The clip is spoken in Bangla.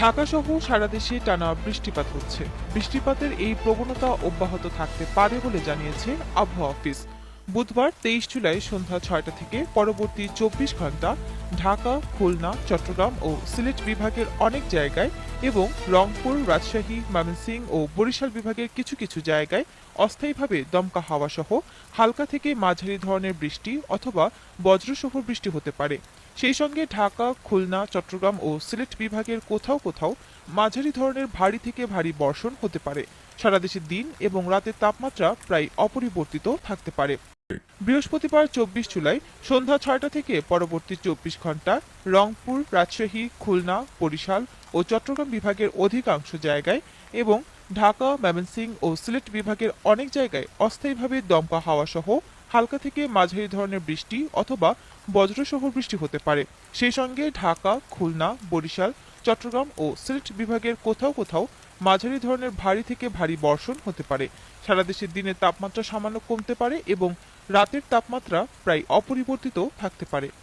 ঢাকা সহ সারা দেশে টানা বৃষ্টিপাত হচ্ছে। বৃষ্টিপাতের এই প্রবণতা অব্যাহত থাকতে পারে বলে জানিয়েছে আবহাওয়া অফিস। বুধবার তেইশ জুলাই সন্ধ্যা ছয়টা থেকে পরবর্তী চব্বিশ ঘণ্টা ঢাকা, খুলনা, চট্টগ্রাম ও সিলেট বিভাগের অনেক জায়গায় এবং রংপুর, রাজশাহী, ময়মনসিংহ ও বরিশাল বিভাগের কিছু কিছু জায়গায় অস্থায়ীভাবে দমকা হাওয়া সহ হালকা থেকে মাঝারি ধরনের বৃষ্টি অথবা বজ্রসহ বৃষ্টি হতে পারে। সেই সঙ্গে ঢাকা, খুলনা, চট্টগ্রাম ও সিলেট বিভাগের কোথাও কোথাও মাঝারি ধরনের ভারী থেকে ভারী বর্ষণ হতে পারে। সারা দেশে দিন এবং রাতের তাপমাত্রা প্রায় অপরিবর্তিত থাকতে পারে। বৃহস্পতিবার চব্বিশ জুলাই সন্ধ্যা ছয়টা থেকে পরবর্তী চব্বিশ ঘণ্টা রংপুর, রাজশাহী, খুলনা, বরিশাল ও চট্টগ্রাম বিভাগের অধিকাংশ জায়গায় এবং ঢাকা ময়মনসিংহ ও সিলেট বিভাগের অনেক জায়গায় অস্থায়ীভাবে দমকা হাওয়া সহ হালকা থেকে মাঝারি ধরনের বৃষ্টি অথবা বজ্রসহ বৃষ্টি হতে পারে। সেই সঙ্গে ঢাকা, খুলনা, বরিশাল, চট্টগ্রাম ও সিলেট বিভাগের কোথাও কোথাও মাঝারি ধরনের ভারী থেকে ভারী বর্ষণ হতে পারে। সারা দেশের দিনের তাপমাত্রা সামান্য কমতে পারে এবং রাতের তাপমাত্রা প্রায় অপরিবর্তিত থাকতে পারে।